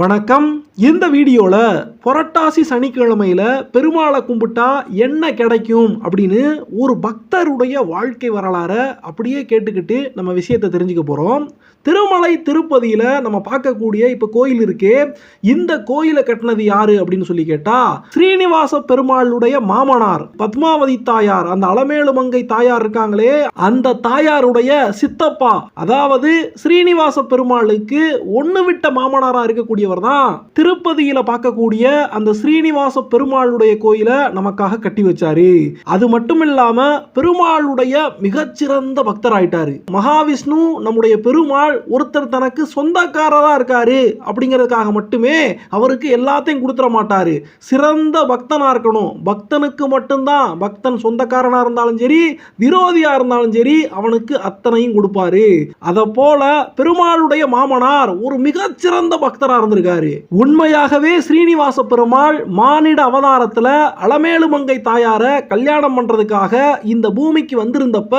வணக்கம். இந்த வீடியோவில் புரட்டாசி சனிக்கிழமையில் பெருமாளை கும்பிட்டா என்ன கிடைக்கும் அப்படின்னு ஒரு பக்தருடைய வாழ்க்கை வரலாறை அப்படியே கேட்டுக்கிட்டு நம்ம விஷயத்தை தெரிஞ்சுக்க போகிறோம் திருமலை திருப்பதியில் நம்ம பார்க்கக்கூடிய இப்போ கோயில் இருக்கே இந்த கோயிலை கட்டினது யாரு அப்படின்னு சொல்லி கேட்டால் ஸ்ரீனிவாச பெருமாளுடைய மாமனார் பத்மாவதி தாயார் அந்த அலமேலு மங்கை தாயார் இருக்காங்களே அந்த தாயாருடைய சித்தப்பா அதாவது ஸ்ரீனிவாச பெருமாளுக்கு ஒன்று விட்ட மாமனாராக இருக்கக்கூடியவர் தான் திருப்பதியில் பார்க்கக்கூடிய அந்த ஸ்ரீனிவாச பெருமாளுடைய கோயிலை நமக்காக கட்டி வச்சாரு. அது மட்டும் இல்லாம பெருமாளுடைய மிகச்சிறந்த பக்தராயிட்டாரு. மகாவிஷ்ணு நம்முடைய பெருமாள் ஒருத்தர் தனக்கு சொந்தக்காரரா இருக்காரு அப்படிங்கிறதுக்காக மட்டுமே அவருக்கு எல்லாத்தையும் கொடுத்துட மாட்டாரு. சிறந்த பக்தனா இருக்கணும். பக்தனுக்கு மட்டும்தான் பக்தன் சொந்தக்காரனா இருந்தாலும் சரி விரோதியா இருந்தாலும் சரி அவனுக்கு அத்தனையும் கொடுப்பாரு. அதை போல பெருமாளுடைய மாமனார் ஒரு மிகச்சிறந்த பக்தரா இருந்திருக்காரு. உண்மையாகவே ஸ்ரீனிவாச பெருமாள் மானிட அவதாரத்துல அலமேலுமங்கை தாயாரை தாயார கல்யாணம் பண்ணுறதுக்காக இந்த பூமிக்கு வந்திருந்தப்ப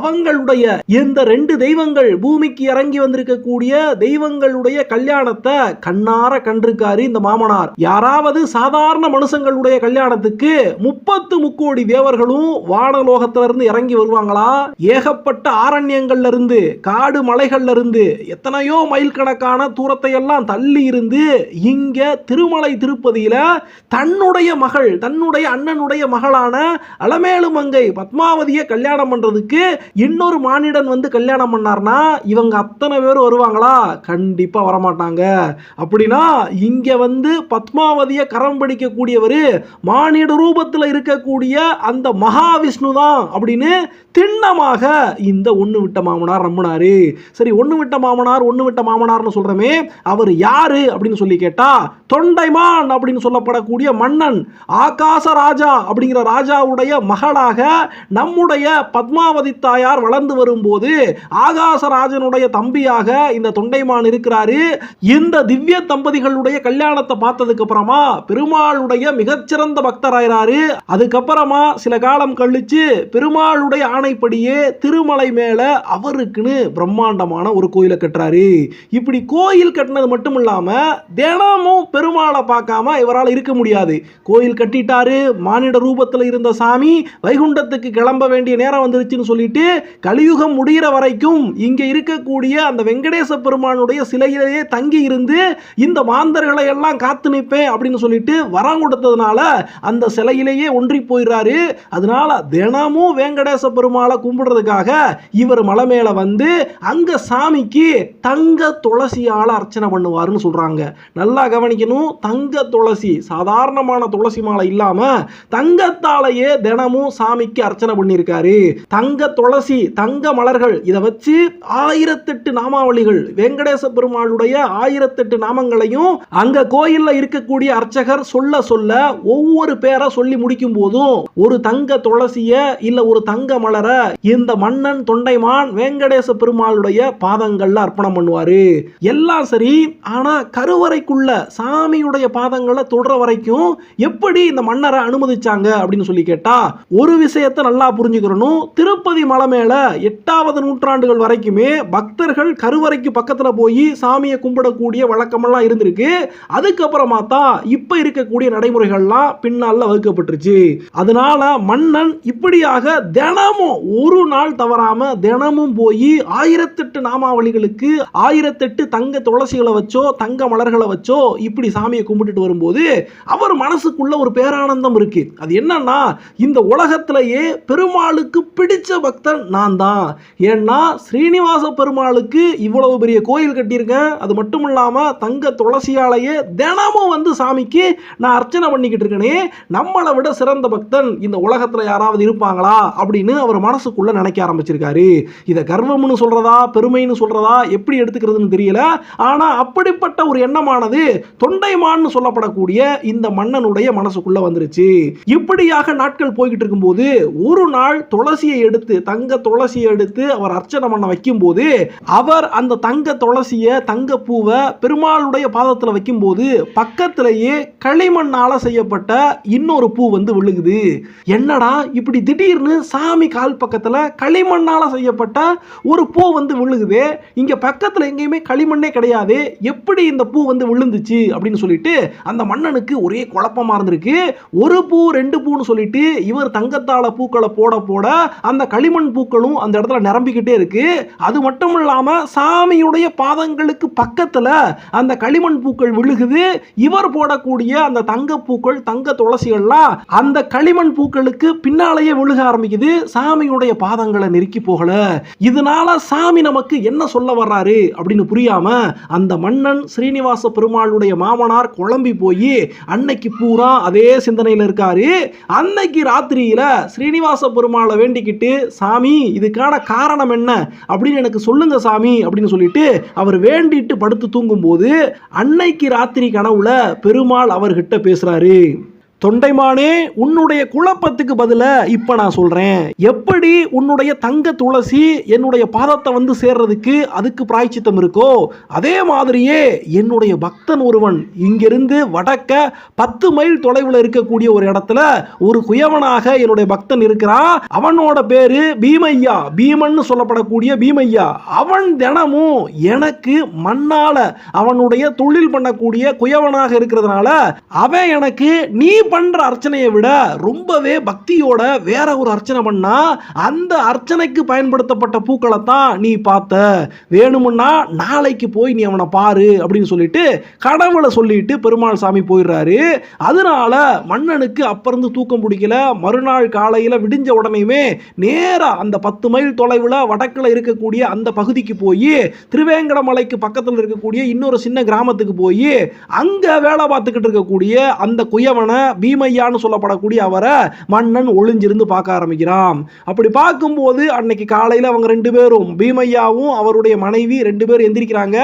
அவங்களுடைய இந்த ரெண்டு தெய்வங்கள் பூமிக்கு இறங்கி வந்திருக்கக்கூடிய தெய்வங்களுடைய கல்யாணத்தை கண்ணார கண்டிருக்காரு இந்த மாமனார். யாராவது சாதாரண மனுஷங்களுடைய கல்யாணத்துக்கு முப்பத்து முக்கோடி தேவர்களும் வானலோகத்துல இருந்து இறங்கி வருவாங்களா? ஏகப்பட்ட ஆரண்யங்கள்ல இருந்து காடு மலைகள்ல இருந்து எத்தனையோ மைல் கணக்கான தூரத்தை எல்லாம் தள்ளி இருந்து இங்க திருமலை திருப்பதியில் தன்னுடைய மகள் தன்னுடைய அண்ணனுடைய மகளான அலமேலு மங்கை பத்மாவதியை கல்யாணம் பண்றதுக்கு இன்னொரு மானிடன் வந்து கல்யாணம் பண்ணார்னா இவங்க அத்தனை பேரும் வருவாங்களா? கண்டிப்பா வரமாட்டாங்க. அப்படின்னா இங்க வந்து பத்மாவதியை கரம் பிடிக்கக்கூடியவர் மானிட ரூபத்தில் இருக்கக்கூடிய அந்த மகாவிஷ்ணு தான் அப்படின்னு திண்ணமாக இந்த ஒன்று விட்ட மாமனார் நம்பினாரு. சரி ஒன்று விட்ட மாமனார் ஒன்று விட்ட மாமனார்னு சொல்றமே அவர் யாரு அப்படின்னு சொல்லி கேட்டா தொண்டைமான் அப்படின்னு சொல்லப்படக்கூடிய மன்னன் ஆகாச ராஜா அப்படிங்கிற ராஜாவுடைய மகளாக நம்முடைய பத்மாவதி தாயார் வளர்ந்து வரும்போது ஆகாசராஜனுடைய தம்பியாக இந்த தொண்டைமான் இருக்கிறாரு. இந்த திவ்ய தம்பதிகளுடைய கல்யாணத்தை பார்த்ததுக்கு அப்புறமா பெருமாளுடைய மிகச்சிறந்த பக்தராயிராரு அதுக்கப்புறமா சில காலம் கழிச்சு பெருமாளுடைய ஆணைப்படியே திருமலை மேல அவருக்குன்னு பிரம்மாண்டமான ஒரு கோயிலை கட்டுறாரு. இப்படி கோயில் கட்டினது மட்டும் இல்லாம தினமும் பெருமாளை பார்க்காம இவரால் இருக்க முடியாது. கோயில் கட்டிட்டாரு மானிட ரூபத்தில் இருந்த சாமி வைகுண்டத்துக்கு கிளம்ப வேண்டிய நேரம் வந்துருச்சுன்னு சொல்லிட்டு கலியுகம் முடிகிற வரைக்கும் இங்கே இருக்கக்கூடிய அந்த வெங்கடேச பெருமானுடைய சிலையிலேயே தங்கி இருந்து இந்த மாந்தர்களை எல்லாம் காத்து நிற்பேன் அப்படின்னு சொல்லிட்டு வரம் கொடுத்ததுனால அந்த சிலையிலேயே ஒன்றி போயிடுறாரு அதனால தினமும் வெங்கடேச பெருமாளை கும்பிடுறதுக்காக இவர் மலை மேலே வந்து அங்க சாமிக்கு தங்க துளசியால் அர்ச்சனை பண்ணுவாருன்னு சொல்றாங்க. நல்லா கவனிக்கணும் தங்க துளசி சாதாரணமான துளசி மாலை இல்லாம தங்கத்தாலேயே தினமும் சாமிக்கு அர்ச்சனை பண்ணியிருக்காரு. தங்க துளசி தங்க மலர்கள் இதை வச்சு ஆயிரத்தெட்டு நாமாவளிகள் வெங்கடேச பெருமாளுடைய ஆயிரத்தெட்டு நாமங்களையும் அங்க கோயில்ல இருக்கக்கூடிய அர்ச்சகர் சொல்ல சொல்ல ஒவ்வொரு பேரை சொல்லி முடிக்கும் போதும் ஒரு தங்க துளசிய இல்ல ஒரு தங்க மலரை இந்த மன்னன் தொண்டைமான் வெங்கடேச பெருமாளுடைய பாதங்கள்ல அர்ப்பணம் பண்ணுவாரு. எல்லாம் சரி ஆனா கருவறைக்குள்ள சாமியுடைய பாதங்கள் தொடர வரைக்கும் எப்படி இந்த மன்னரை அனுமதிச்சாங்க அப்படின்னு சொல்லி கேட்டா ஒரு விஷயத்தை நல்லா புரிஞ்சுக்கிறணும். திருப்பதி மலை மேல எட்டாவது நூற்றாண்டுகள் வரைக்குமே பக்தர்கள் கருவறைக்கு பக்கத்துல போய் சாமியை கும்பிடக்கூடிய வழக்கமெல்லாம் இருந்திருக்கு. அதுக்கப்புறமா தான் இப்போ இருக்கக்கூடிய நடைமுறைகள்லாம் பின்னால் வகுக்கப்பட்டுருச்சு. அதனால மன்னன் இப்படியாக தினமும் ஒரு நாள் தவறாம தினமும் போய் ஆயிரத்தெட்டு நாமாவளிகளுக்கு ஆயிரத்தெட்டு தங்க துளசிகளை வச்சோ தங்க மலர்களை வச்சோ இப்படி சாமியை கும்பிட்டுட்டு வரும்போது அவர் மனசுக்குள்ள ஒரு பேரானந்தம் இருக்கு. அது என்னன்னா இந்த உலகத்திலேயே பெருமாளுக்கு பிடிச்ச பக்தன் நான் தான். ஏன்னா ஸ்ரீனிவாச பெருமாளுக்கு இவ்வளவு பெரிய கோயில் கட்டியிருக்கேன். அது மட்டும் இல்லாம தங்க துளசியாலேயே தினமும் வந்து சாமிக்கு நான் அர்ச்சனை பண்ணிக்கிட்டு இருக்கேனே. நம்மளை விட சிறந்த பக்தன் இந்த உலகத்தில் யாராவது இருப்பாங்களா? அப்படின்னு அவர் மனசுக்குள்ள நினைக்க ஆரம்பிச்சிருக்காரு. இதை கர்வம்னு சொல்றதா பெருமைன்னு சொல்றதா எப்படி எடுத்துக்கிறதுன்னு தெரியல. ஆனா அப்படிப்பட்ட ஒரு எண்ணமானது தொண்டைமான்னு சொல்ல சொல்லப்படக்கூடிய இந்த மன்னனுடைய மனசுக்குள்ள வந்துருச்சு. இப்படியாக நாட்கள் போய்கிட்டு இருக்கும்போது ஒரு நாள் துளசியை எடுத்து தங்க துளசியை எடுத்து அவர் அர்ச்சனை பண்ண வைக்கும்போது அவர் அந்த தங்க துளசிய தங்க பூவை பெருமாளுடைய பாதத்தில் வைக்கும்போது பக்கத்திலேயே களிமண்ணால செய்யப்பட்ட இன்னொரு பூ வந்து விழுகுது. என்னடா இப்படி திடீர்னு சாமி கால் பக்கத்துல களிமண்ணால செய்யப்பட்ட ஒரு பூ வந்து விழுகுது. இங்க பக்கத்துல எங்கேயுமே களிமண்ணே கிடையாது. எப்படி இந்த பூ வந்து விழுந்துச்சு அப்படின்னு சொல்லிட்டு அந்த மன்னனுக்கு ஒரே குழப்பமாக இருந்திருக்கு. ஒரு பூ ரெண்டு பூன்னு சொல்லிட்டு இவர் தங்கத்தாழ பூக்களை போட போட அந்த களிமண் பூக்களும் அந்த இடத்துல நிரம்பிக்கிட்டே இருக்கு. அது மட்டும் இல்லாம சாமியுடைய பாதங்களுக்கு பக்கத்துல அந்த களிமண் பூக்கள் விழுகுது. இவர் போடக்கூடிய அந்த தங்க பூக்கள் தங்க துளசிகள்லாம் அந்த களிமண் பூக்களுக்கு பின்னாலேயே விழுக ஆரம்பிக்குது. சாமியுடைய பாதங்களை நெருக்கி போகல. இதனால சாமி நமக்கு என்ன சொல்ல வர்றாரு அப்படின்னு புரியாம அந்த மன்னன் ஸ்ரீனிவாச பெருமாளுடைய மாமனார் குழம்பி போய் அன்னைக்கு பூரா அதே சிந்தனையில் இருக்காரு. அன்னைக்கு ராத்திரியில ஸ்ரீனிவாச பெருமாளை வேண்டிக்கிட்டு சாமி இதுக்கான காரணம் என்ன? அப்படின்னு எனக்கு சொல்லுங்க சாமி அப்படின்னு சொல்லிட்டு அவர் வேண்டிட்டு படுத்து தூங்கும்போது அன்னைக்கு ராத்திரி கனவுல பெருமாள் அவர்கிட்ட பேசுறாரு. தொண்டைமானே உன்னுடைய குழப்பத்துக்கு பதில இப்ப நான் சொல்றேன். எப்படி உன்னுடைய தங்க துளசி என்னுடைய பாதத்தை வந்து சேர்றதுக்கு அதுக்கு பிராய்ச்சித்தம் இருக்கோ அதே மாதிரியே என்னுடைய பக்தன் ஒருவன் இங்கிருந்து வடக்க பத்து மைல் தொலைவில் இருக்கக்கூடிய ஒரு இடத்துல ஒரு குயவனாக என்னுடைய பக்தன் இருக்கிறான் அவனோட பேரு பீமையா பீமன் சொல்லப்படக்கூடிய பீமையா அவன் தினமும் எனக்கு மண்ணால அவனுடைய தொழில் பண்ணக்கூடிய குயவனாக இருக்கிறதுனால அவன் எனக்கு நீ பண்ணுற அர்ச்சனையை விட ரொம்பவே பக்தியோட வேற ஒரு அர்ச்சனை பண்ணால் அந்த அர்ச்சனைக்கு பயன்படுத்தப்பட்ட பூக்களை தான் நீ பார்த்த. வேணுமுன்னா நாளைக்கு போய் நீ அவனை பாரு அப்படின்னு சொல்லிட்டு கடவுளை சொல்லிட்டு பெருமாள் சாமி போயிடுறாரு. அதனால மன்னனுக்கு அப்பறந்து தூக்கம் பிடிக்கல. மறுநாள் காலையில் விடிஞ்ச உடனேயுமே நேராக அந்த பத்து மைல் தொலைவில் வடக்கில் இருக்கக்கூடிய அந்த பகுதிக்கு போய் திருவேங்கடமலைக்கு பக்கத்தில் இருக்கக்கூடிய இன்னொரு சின்ன கிராமத்துக்கு போய் அங்கே வேலை பார்த்துக்கிட்டு இருக்கக்கூடிய அந்த குயவனை பீமையான்னு சொல்லப்படக்கூடிய அவரை மன்னன் ஒளிஞ்சிருந்து பார்க்க ஆரம்பிக்கிறான். அப்படி பார்க்கும்போது அன்னைக்கு காலையில் அவங்க ரெண்டு பேரும் பீமையாவும் அவருடைய மனைவி ரெண்டு பேரும் எந்திரிக்கிறாங்க.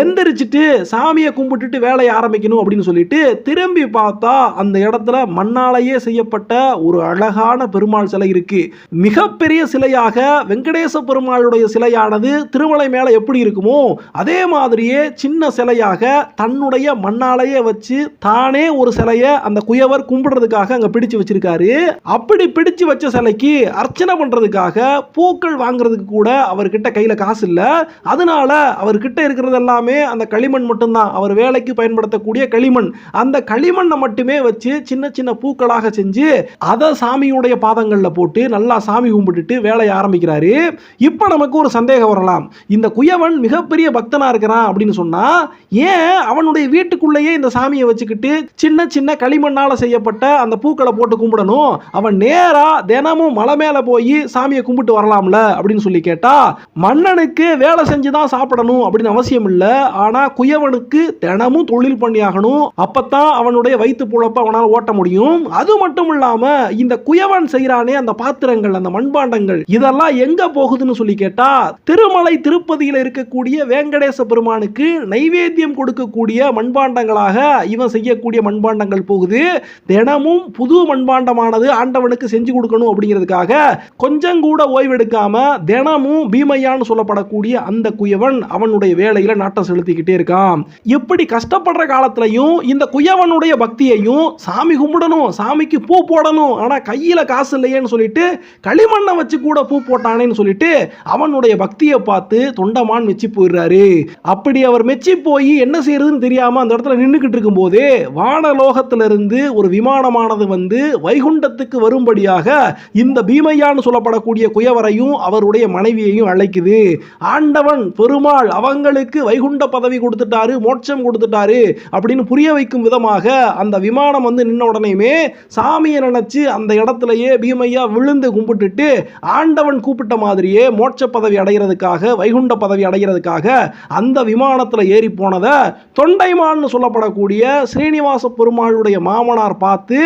எந்திரிச்சிட்டு சாமியை கும்பிட்டுட்டு வேலையை ஆரம்பிக்கணும் அப்படின்னு சொல்லிட்டு திரும்பி பார்த்தா அந்த இடத்துல மண்ணாலேயே செய்யப்பட்ட ஒரு அழகான பெருமாள் சிலை இருக்கு. மிகப்பெரிய சிலையாக வெங்கடேச பெருமாளுடைய சிலையானது திருமலை மேலே எப்படி இருக்குமோ அதே மாதிரியே சின்ன சிலையாக தன்னுடைய மண்ணாலேயே வச்சு தானே ஒரு சிலையை அந்த குயவர் கும்பிடுறதுக்காக அங்க பிடிச்சு வச்சிருக்காரு. அப்படி பிடிச்சு வச்ச சிலைக்கு அர்ச்சனை பண்றதுக்காக பூக்கள் வாங்குறதுக்கு கூட அவர்கிட்ட கையில காசு இல்ல. அதனால அவர்கிட்ட இருக்கிறது எல்லாமே அந்த களிமண் மட்டும்தான். அவர் வேலைக்கு பயன்படுத்தக்கூடிய களிமண். அந்த களிமண்ணை மட்டுமே வச்சு சின்ன சின்ன பூக்களாக செஞ்சு அதை சாமியுடைய பாதங்களில் போட்டு நல்லா சாமி கும்பிட்டுட்டு வேலையை ஆரம்பிக்கிறாரு. இப்போ நமக்கு ஒரு சந்தேகம் வரலாம். இந்த குயவன் மிகப்பெரிய பக்தனா இருக்கிறான் அப்படின்னு சொன்னா ஏன் அவனுடைய வீட்டுக்குள்ளேயே இந்த சாமியை வச்சுக்கிட்டு சின்ன சின்ன களிமண்ணால செய்யப்பட்ட அந்த பூக்களை போட்டு கும்பிடணும். அவன் நேரா தினமும் மலை மேல போய் சாமியை கும்பிட்டு வரலாம்ல அப்படின்னு சொல்லி கேட்டா மன்னனுக்கு வேலை செஞ்சு தான் சாப்பிடணும் அப்படின்னு அவசியம் இல்லை. ஆனா குயவனுக்கு தினமும் தொழில் பண்ணி ஆகணும். அப்பதான் அவனுடைய வயிற்று புழப்ப அவனால் ஓட்ட முடியும். அது மட்டும் இல்லாம இந்த குயவன் செய்யறானே அந்த பாத்திரங்கள் அந்த மண்பாண்டங்கள் இதெல்லாம் எங்க போகுதுன்னு சொல்லி கேட்டா திருமலை திருப்பதியில் இருக்கக்கூடிய வேங்கடேச பெருமானுக்கு நைவேத்தியம் கொடுக்கக்கூடிய மண்பாண்டங்களாக இவன் செய்யக்கூடிய மண்பாண்டங்கள் போகுது. தினமும் புது மண்பாண்டமானது ஆண்டவனுக்கு செஞ்சு கொடுக்கணும் அப்படிங்கிறதுக்காக கொஞ்சம் கூட ஓய்வெடுக்காம தினமும் பீமையான்னு சொல்லப்படக்கூடிய அந்த குயவன் அவனுடைய வேலையில நாட்டம் செலுத்திக்கிட்டே இருக்கான். எப்படி கஷ்டப்படுற காலத்திலையும் இந்த குயவனுடைய பக்தியையும் சாமி கும்பிடணும் சாமிக்கு பூ போடணும் ஆனா கையில காசு இல்லையேன்னு சொல்லிட்டு களிமண்ணை வச்சு கூட பூ போட்டானேன்னு சொல்லிட்டு அவனுடைய பக்தியை பார்த்து தொண்டமான் மெச்சி போயிடுறாரு. அப்படி அவர் மெச்சி போய் என்ன செய்யறதுன்னு தெரியாம அந்த இடத்துல நின்றுக்கிட்டு இருக்கும்போதே வானலோகத்திலிருந்து ஒரு விமானமானது வந்து வைகுண்டத்துக்கு வரும்படியாக இந்த பீமையான்னு சொல்லப்படக்கூடிய குயவரையும் அவருடைய மனைவியையும் அழைக்குது. ஆண்டவன் பெருமாள் அவங்களுக்கு வைகுண்ட பதவி கொடுத்துட்டாரு மோட்சம் கொடுத்துட்டாரு அப்படின்னு புரிய வைக்கும் விதமாக அந்த விமானம் வந்து நின்ன உடனேயுமே சாமியை நினைச்சு அந்த இடத்துலயே பீமையா விழுந்து கும்பிட்டுட்டு ஆண்டவன் கூப்பிட்ட மாதிரியே மோட்ச பதவி அடைகிறதுக்காக வைகுண்ட பதவி அடைகிறதுக்காக அந்த விமானத்தில் ஏறி போனதை தொண்டைமான்னு சொல்லப்படக்கூடிய ஸ்ரீனிவாச பெருமாளுடைய மாமனார் நாயனார் பார்த்து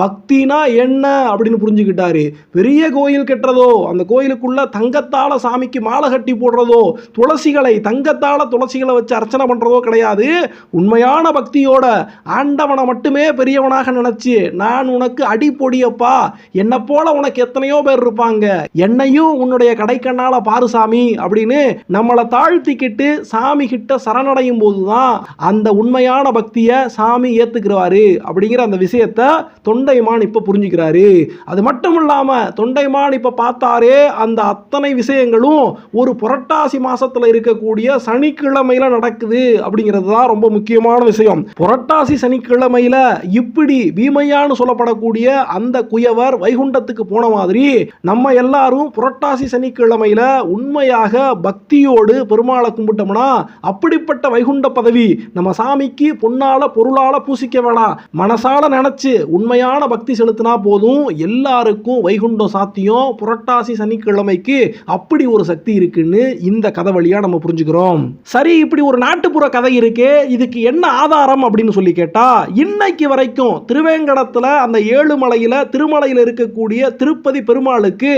பக்தினா என்ன? அப்படின்னு புரிஞ்சுக்கிட்டாரு. பெரிய கோயில் கட்டுறதோ அந்த கோயிலுக்குள்ள தங்கத்தால சாமிக்கு மாலை கட்டி போடுறதோ துளசிகளை தங்கத்தால துளசிகளை வச்சு அர்ச்சனை பண்றதோ கிடையாது. உண்மையான பக்தியோட ஆண்டவனை மட்டுமே பெரியவனாக நினைச்சு நான் உனக்கு அடி பொடியப்பா என்னை போல உனக்கு எத்தனையோ பேர் இருப்பாங்க. என்னையும் உன்னுடைய கடைக்கண்ணால பாரு சாமி அப்படின்னு நம்மளை தாழ்த்திக்கிட்டு சாமி கிட்ட சரணடையும் போதுதான் அந்த உண்மையான பக்தியை சாமி ஏத்துக்கிறாரு அப்படிங்கிற அந்த விஷயத்த தொண்டைமான் இப்போ புரிஞ்சுக்கிறாரு. அது மட்டும் இல்லாம தொண்டைமான் இப்போ பார்த்தாரே அந்த அத்தனை விஷயங்களும் ஒரு புரட்டாசி மாதத்தில் இருக்கக்கூடிய சனிக்கிழமையில் நடக்குது அப்படிங்கிறது தான் ரொம்ப முக்கியமான விஷயம். புரட்டாசி சனிக்கிழமையில் இப்படி பீமையான்னு சொல்லப்படக்கூடிய அந்த குயவர் வைகுண்டத்துக்கு போன மாதிரி நம்ம எல்லாரும் புரட்டாசி சனிக்கிழமையில உண்மையாக பக்தியோடு பெருமாளை கும்பிட்டோம்னா அப்படிப்பட்ட வைகுண்ட பதவி நம்ம சாமிக்கு பொன்னால பொருளால பூசிக்க வேணாம். மனசால நினச்சி உண்மையான பக்தி செலுத்தினா போதும். எல்லாருக்கும் வைகுண்டம் சாத்தியம். புரட்டாசி சனிக்கிழமைக்கு அப்படி ஒரு சக்தி இருக்குன்னு இந்த கதை வழியாக நம்ம புரிஞ்சுக்கிறோம். சரி இப்படி ஒரு நாட்டுப்புற கதை இருக்கே இதுக்கு என்ன ஆதாரம் அப்படின்னு சொல்லி கேட்டா இன்னைக்கு வரைக்கும் திருவேங்கடத்தில் அந்த ஏழுமலையில் திருமலையில் இருக்கக்கூடிய திருப்பதி பெருமாளுக்கு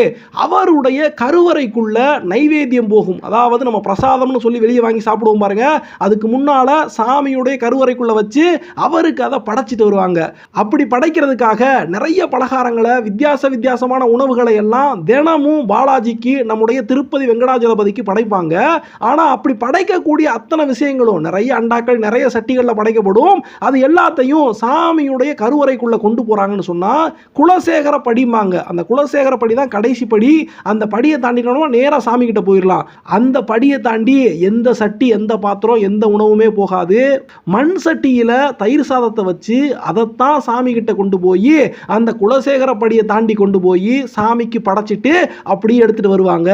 அவருடைய கருவறைக்குள்ள நைவேத்தியம் போகும். அதாவது நம்ம பிரசாதம்னு சொல்லி வெளியே வாங்கி சாப்பிடுவோம் பாருங்க. அதுக்கு முன்னால் சாமியுடைய கருவறைக்குள்ளே வச்சு அவருக்கு அதை படைச்சிட்டு வருவாங்க. அப்படி படைக்கிறதுக்காக நிறைய பலகாரங்களை வித்தியாச வித்தியாசமான உணவுகளை எல்லாம் தினமும் பாலாஜிக்கு நம்முடைய திருப்பதி வெங்கடாஜலபதிக்கு படைப்பாங்க. ஆனால் அப்படி படைக்கக்கூடிய அத்தனை விஷயங்களும் நிறைய அண்டாக்கள் நிறைய சட்டிகளில் படைக்கப்படும். அது எல்லாத்தையும் சாமியுடைய கருவறைக்குள்ளே கொண்டு போகிறாங்கன்னு சொன்னால் குலசேகர படிம்பாங்க. அந்த குலசேகர படி தான் கடைசி படி. அந்த படியை தாண்டினோம் நேராக சாமி கிட்ட போயிடலாம். அந்த படியை தாண்டி எந்த சட்டி எந்த பாத்திரம் எந்த உணவுமே போகாது. மண் சட்டியில் தயிர் சாதத்தை வச்சு அதைத்தான் சாமி கிட்ட கொண்டு போய் அந்த குலசேகர படியை தாண்டி கொண்டு போய் சாமிக்கு படைச்சிட்டு அப்படியே எடுத்துட்டு வருவாங்க.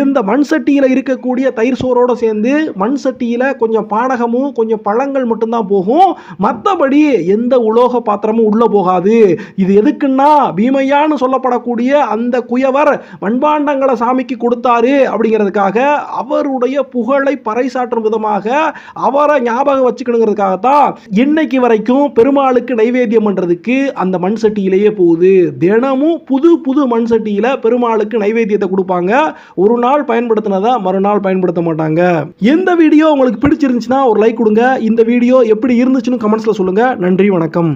இந்த மண் சட்டியில் இருக்கக்கூடிய தயிர் சோறோட சேர்ந்து மண் சட்டியில் கொஞ்சம் பானகமும் கொஞ்சம் பழங்கள் மட்டும்தான் போகும். மற்றபடி எந்த உலோக பாத்திரமும் உள்ள போகாது. இது எதுக்குன்னா பீமையான்னு சொல்லப்படக்கூடிய அந்த குயவர் மண்பாண்டங்களை சாமிக்கு கொடுத்தாரு அப்படிங்கிறதுக்காக அவருடைய புகழை பறைசாற்றும் விதமாக அவரை ஞாபகம் வச்சுக்கணுங்கிறதுக்காகத்தான் இன்னைக்கு வரைக்கும் பெருமாளுக்கு நைவேத்தியம் பண்றதுக்கு அந்த மண் சட்டியிலேயே போகுது. தினமும் புது புது மண் சட்டியில பெருமாளுக்கு நைவேத்தியத்தை கொடுப்பாங்க. ஒரு நாள் பயன்படுத்தினதை மறுநாள் பயன்படுத்த மாட்டாங்க. எந்த வீடியோ உங்களுக்கு பிடிச்சிருந்துச்சுன்னா ஒரு லைக் கொடுங்க. இந்த வீடியோ எப்படி இருந்துச்சுன்னு கமெண்ட்ஸ்ல சொல்லுங்க. நன்றி வணக்கம்.